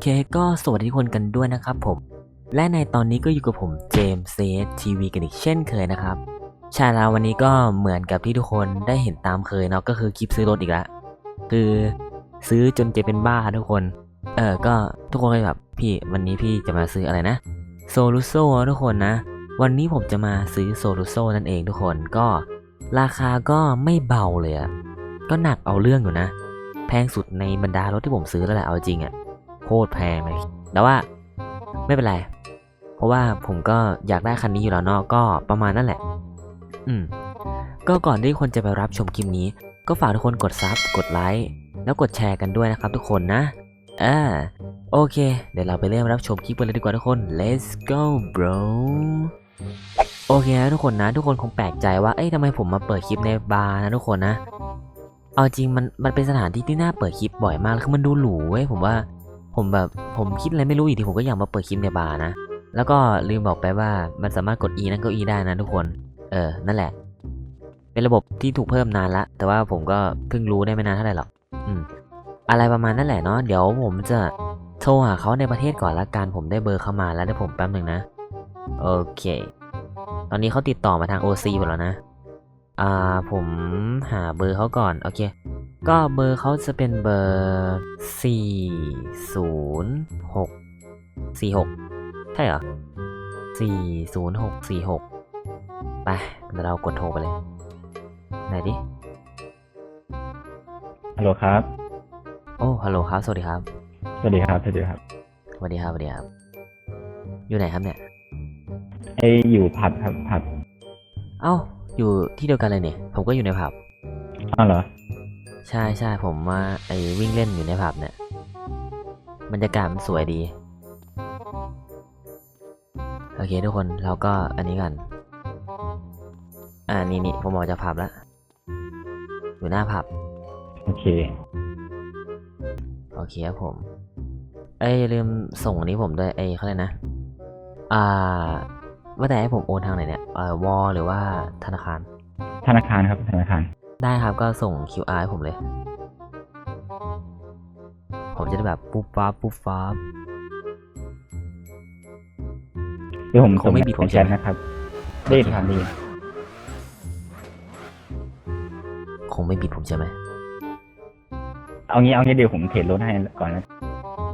เคก็สวัสดีทุกคนกันด้วยนะครับผม และในตอนนี้ก็อยู่กับผมเจมส์เซทีวีกันอีกเช่นเคยนะครับช่แล้ววันนี้ก็เหมือนกับที่ทุกคนได้เห็นตามเคยเนาะก็คือคลิปซื้อรถอีกแล้วคือซื้อจนจะเป็นบ้าทุกคน เออก็ทุกคนก็แบบพี่วันนี้พี่จะมาซื้ออะไรนะโซลูโซทุกคนนะ วันนี้ผมจะมาซื้อโซลูโซนั่นเองทุกคนก็ราคาก็ไม่เบาเลยอะก็หนักเอาเรื่องอยู่นะ แพงสุดในบรรดารถที่ผมซื้อแล้วแหละเอาจริงอะ่ะ โคตรแพงเลย แต่ว่าไม่เป็นไร เพราะว่าผมก็อยากได้คันนี้อยู่แล้วเนาะก็ประมาณนั่นแหละ อืม ก็ก่อนที่คนจะไปรับชมคลิปนี้ ก็ฝากทุกคนกดซับกดไลค์แล้วกดแชร์กันด้วยนะครับทุกคนนะอ่าโอเค เดี๋ยวเราไปเริ่มรับชมคลิปกันเลยดีกว่าทุกคน let's go bro โอเคนะทุกคนนะ ทุกคนคงแปลกใจว่า เอ้ยทำไมผมมาเปิดคลิปในบาร์นะทุกคนนะ เอาจริงมันมันเป็นสถานที่ที่น่าเปิดคลิปบ่อยมาก คือมันดูหรูเว้ยผมว่า ผมแบบผมคิดอะไรไม่รู้อยู่ดีผมก็อยากมาเปิดคลิปในบาร์นะ แล้วก็ลืมบอกไปว่ามันสามารถกด E นั่นเก้าอี้ได้นะทุกคน เออ นั่นแหละ เป็นระบบที่ถูกเพิ่มนานละ แต่ว่าผมก็เพิ่งรู้ได้ไม่นานเท่าไหร่หรอก อืม อะไรประมาณนั่นแหละเนาะ เดี๋ยวผมจะโทรหาเขาในประเทศก่อนละกัน ผมได้เบอร์เข้ามาแล้วเดี๋ยวผมแป๊บหนึ่งนะ โอเค ตอนนี้เขาติดต่อมาทาง OC หมดแล้วนะ อ่า ผมหาเบอร์เขาก่อน โอเค ก็เบอร์เขาจะเป็นเบอร์สี่ศูนย์หกสี่หกใช่เหรอสี่ศูนย์หกสี่หกไปเดี๋ยวเรากดโทรไปเลย ไหนดิ ฮัลโหลครับ โอ้ ฮัลโหลครับ สวัสดีครับ สวัสดีครับ สวัสดีครับ สวัสดีครับ สวัสดีครับ อยู่ไหนครับเนี่ย ไออยู่ผับครับผับ เอ้า อยู่ที่เดียวกันเลยเนี่ย ผมก็อยู่ในผับ อ้าวเหรอ ใช่ใช่ผมว่าไอ้วิ่งเล่นอยู่ในผับเนี่ยบรรยากาศมันสวยดี โอเคทุกคนเราก็อันนี้กันอ่านี่นี่ผมออกจากผับแล้ว อยู่หน้าผับ โอเค โอเคครับผม เอ้ยอย่าลืมส่งอันนี้ผมด้วยไอ้เขาเลยกนะ อ่าว่าแต่ให้ผมโอนทางไหนเนี่ยเอ่อวอลหรือว่าธนาคาร ธนาคารครับธนาคาร ได้ครับก็ส่ง QR ให้ผมเลย ผมจะได้แบบปุ๊บปั๊บปุ๊บปั๊บเดี๋ยวผมคงไม่บิดผมในใช่แชไหมทนะครับได้ครับดีคงไม่บิดผมใช่ไหม เอางี้เอางี้เดี๋ยวผมเทรดรถให้ก่อนนะ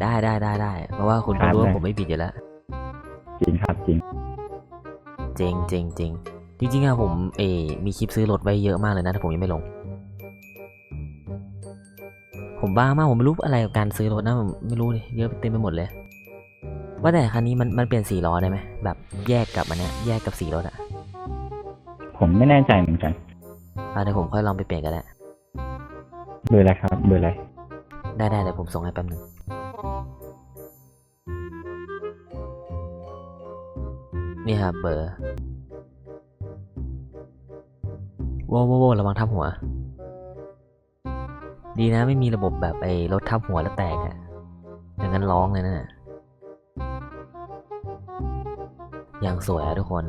ได้ได้ได้ได้ เพราะว่าคุณครัก็บรู้ว่าได้ผมไม่บิดอยู่แล้ว จริงครับจริงเจงเจงเจง จริงๆอะผมเอมีคลิปซื้อรถไว้เยอะมากเลยนะแต่ผมยังไม่ลง ผมบ้ามากผมไม่รู้อะไรกับการซื้อรถนะผมไม่รู้เลยเยอะเต็มไปหมดเลย ว่าแต่คันนี้มันมันเปลี่ยนสีล้อได้ไหมแบบแยกกับอันเนี้ยแยกกับสีรถอะผมไม่แน่ใจเหมือนกันอะเดี๋ยวผมค่อยลองไปเปลี่ยนกันแหละเบอร์อะไรครับ เบอร์อะไรได้ได้เดี๋ยวผมส่งให้แป๊บนึงนี่ครับเบอร์ ว้าวว้าวว้าวระวังทับหัว ดีนะไม่มีระบบแบบไอ้รถทับหัวแล้วแตกอะอย่างนั้นร้องเลยนะน่ะอย่างสวยอะทุกคน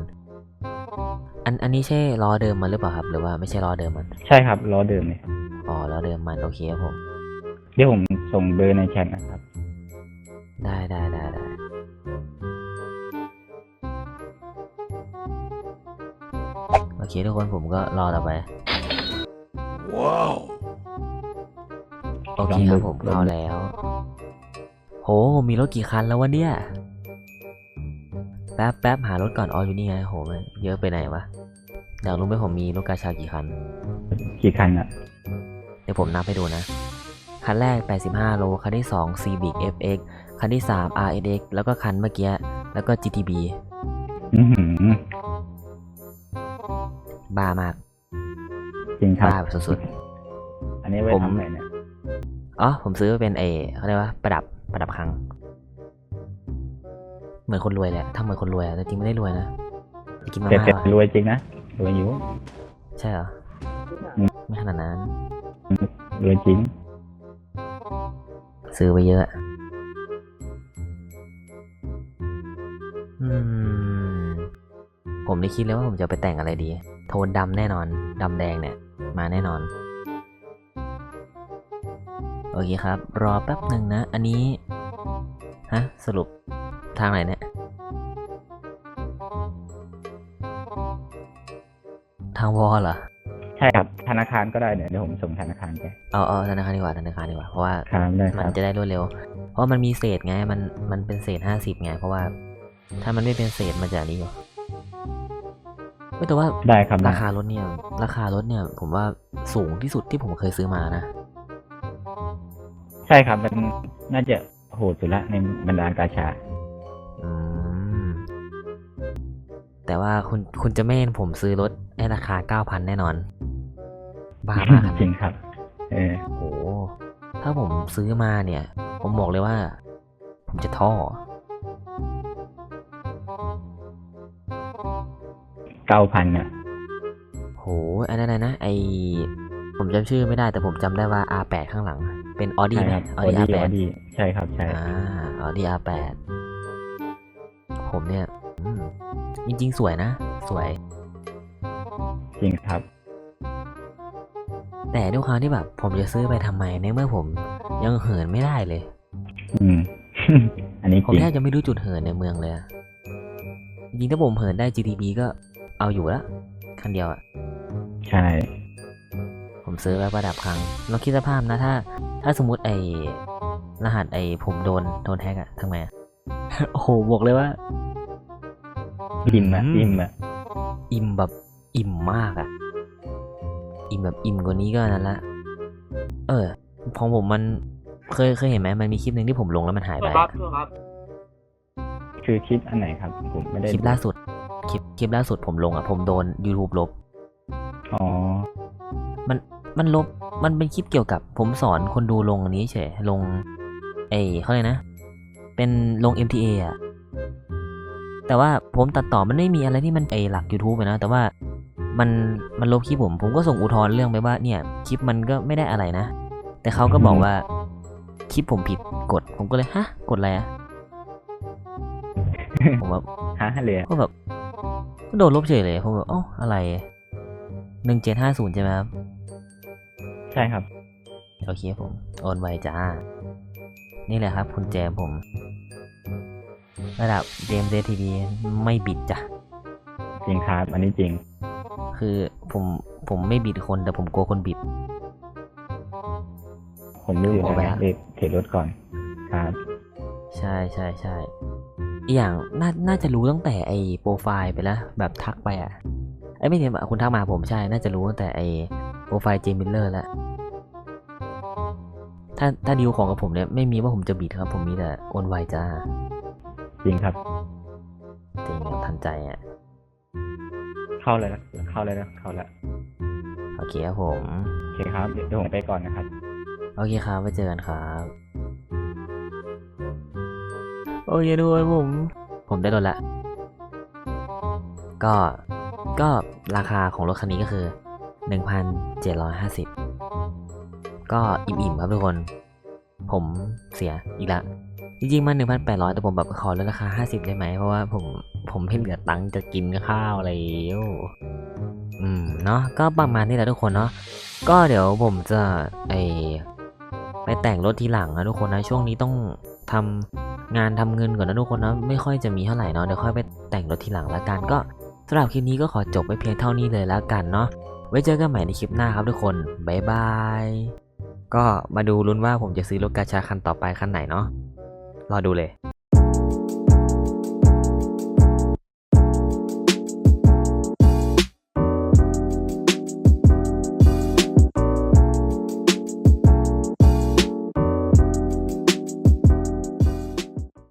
อันอันนี้ใช่ล้อเดิมมันหรือเปล่าครับ หรือว่าไม่ใช่ล้อเดิมมัน ใช่ครับล้อเดิมเลยครับอ๋อล้อเดิมมันโอเคครับผม เดี๋ยวผมส่งเบอร์ในแชทนะครับ ได้ได้ได้ อเคทุกคนผมก็รอต่อไป ว้าว โอเคครับผมเข้าแล้ว โห มีรถกี่คันแล้ววะเนี่ย แป๊บแป๊บหารถก่อนอ๋ออยู่นี่ไงโหมันเยอะไปไหนวะอยากรู้ไหมผมมีรถกาชากี่คัน กี่คันอะเดี๋ยวผมนับให้ดูนะ คันแรก 85 โล คันที่2 Civic FX คันที่3 RSX แล้วก็คันเมื่อกี้ แล้วก็ GTB อือหือ บ้ามาก จริงครับบ้าแบบสุดอันนี้ไว้ผมทำอะไรเนี่ยๆอ๋อผมซื้อเป็นเอเขาเรียกว่าประดับประดับคลังเหมือนคนรวยเลยอะทำเหมือนคนรวยอะแต่จริงไม่ได้รวยนะไปกินมาแต่ม่าแต่ว่ะรวยจริงนะรวยอยู่ ใช่เหรออืมไม่ขนาดนั้นรวยจริง ซื้อไปเยอะอืมผมได้คิดแล้วว่าผมจะเอาไปแต่งอะไรดีโทนดำแน่นอนดำแดงเนี่ย มาแน่นอน โอเคครับ รอแป๊บหนึ่งนะ อันนี้ ฮะ สรุปทางไหนเนี่ยทางวอลเหรอใช่ครับธนาคารก็ได้เนี่ยเดี๋ยวผมส่งธนาคารไปเอาเอาธนาคารดีกว่าธนาคารดีกว่าเพราะว่าครับได้คมันรับจะได้รวดเร็ว เพราะมันมีเศษไงมันมันเป็นเศษห้าสิบไงเพราะว่า ถ้ามันไม่เป็นเศษมันจะอันนี้อยู่ เว้ยแต่ว่าได้ครับได้ราคารถเนี่ย ราคารถเนี่ย ผมว่าสูงที่สุดที่ผมเคยซื้อมานะ ใช่ครับมันน่าจะโหดสุดละในบรรดากาชาอืมแต่ว่าคุณคุณจะไม่เห็นผมซื้อรถไอ้ราคาเก้าพันแน่นอน บ้ามากขนาดจรินั้นงครับ เออโหถ้าผมซื้อมาเนี่ย ผมบอกเลยว่า ผมจะท่อ เก้าพันอะ โหอันนั้นอะไรนะไอผมจำชื่อไม่ได้แต่ผมจำได้ว่า R8 ข้างหลัง เป็น Audi ใช่ไหมครับ Audi ออ R8 ดี้ใช่ครับใช่อ่า Audi R8 ผมเนี่ยอืมจริงๆ สวยนะ สวย จริงครับ แต่ด้วยความที่แบบ ผมจะซื้อไปทำไมในเมื่อผมยังเหินไม่ได้เลย อืม อันนี้ผมจริงแทบจะไม่รู้จุดเหินในเมืองเลยอะจริงๆถ้าผมเหินได้ GTB ก็ เอาอยู่ละคันเดียวอะใช่ ผมซื้อไว้ประดับครั้งลองคิดสภาพนะถ้า ถ้าสมมติไอ้รหัสไอ้ผมโดนโดนแฮกอะทำไงอะ โอ้โหบอกเลยว่า อิ่มอะอืม อิ่มอะอิ่มแบบอิ่มมากอะอิ่มแบบอิ่มกว่านี้ก็นั้นละเออของผมมันเคยเคยเห็นไหมมันมีคลิปหนึ่งที่ผมลงแล้วมันหายไปอะคือคลิปอันไหนครับ ผมไม่ได้คลิปล่าสุด คลิปคลิปล่าสุดผมลงอะผมโดน YouTube ลบ อ๋อ มันมันลบมันเป็นคลิปเกี่ยวกับ ผมสอนคนดูลงอันนี้เฉยลงเอเขาเลยกนะ เป็นลง MTA อะแต่ว่าผมตัดต่อมันไม่มีอะไรที่มันไอหลัก YouTube อะนะ แต่ว่ามันมันลบคลิปผม ผมก็ส่งอุทธรณ์เรื่องไปว่าเนี่ยคลิปมันก็ไม่ได้อะไรนะ แต่เขาก็บอกว่าคลิปผมผิดกฎผมก็เลยฮะกดอะไรอะผมแบบ ฮะเลยอะ ก็แบบก็ โดนลบเฉยเลยผมแบบอ๋ออะไรหนึ่งเจ็ดห้าศูนย์ใช่ไหมครับ ใช่ครับ โอเคผม โอนไวจ้า นี่แหละครับคุณแจมผม ระดับเจมเซทีวีไม่บิดจ้ะ จริงครับ อันนี้จริง คือผมผมไม่บิดคนแต่ผมกลัวคนบิด ผมรู้อยู่โอ้แล้วไปนะละเทเทรถก่อน ครับ ใช่ใช่ใช่ อีกอย่างน่าน่าจะรู้ตั้งแต่ไอโปรไฟล์ไปแล้วแบบทักไปอะไอยไม่ใช่คุณทักมาผมใช่ น่าจะรู้ตั้งแต่ไอโปรไฟล์เจมิลเลอร์แล้วถ้าถ้าดีลของกับผมเนี่ยไม่มีว่าผมจะบิดครับ ผมมีแต่โอนไวจ้าจริงครับจริงทันใจอะเข้าเลยนะเข้าเลยนะเข้าแล้วโอเคครับผมโอเคครับเดี๋ยวผมไปก่อนนะครับ โอเคครับไว้เจอกันครับโอเคทุกคนผม ผมได้รถละ ก็ ก็ราคาของรถคันนี้ก็คือ 1,750 ก็อิ่มๆครับทุกคน ผมเสียอีกล้วจริงๆมัน1,800 แต่ผมแบบขอลดราคา 50 ได้ไหม เพราะว่าผม ผมไม่เหลือตังค์จะกินข้าวแล้วอืม เนาะก็ประมาณนี้แหละทุกคนเนาะ ก็เดี๋ยวผมจะไอไปแต่งรถทีหลังนะทุกคนนะ ช่วงนี้ต้องทำ งานทำเงินก่อนนะทุกคนนะไม่ค่อยจะมีเท่าไหร่เนาะเดี๋ยวค่อยไปแต่งรถทีหลังแล้วกันก็สำหรับคลิปนี้ก็ขอจบไปเพียงเท่านี้เลยแล้วกันเนาะไว้เจอกันใหม่ในคลิปหน้าครับทุกคนบ๊ายบายก็มาดูลุ้นว่าผมจะซื้อรถกาชาคันต่อไปคันไหนเนาะรอดูเลย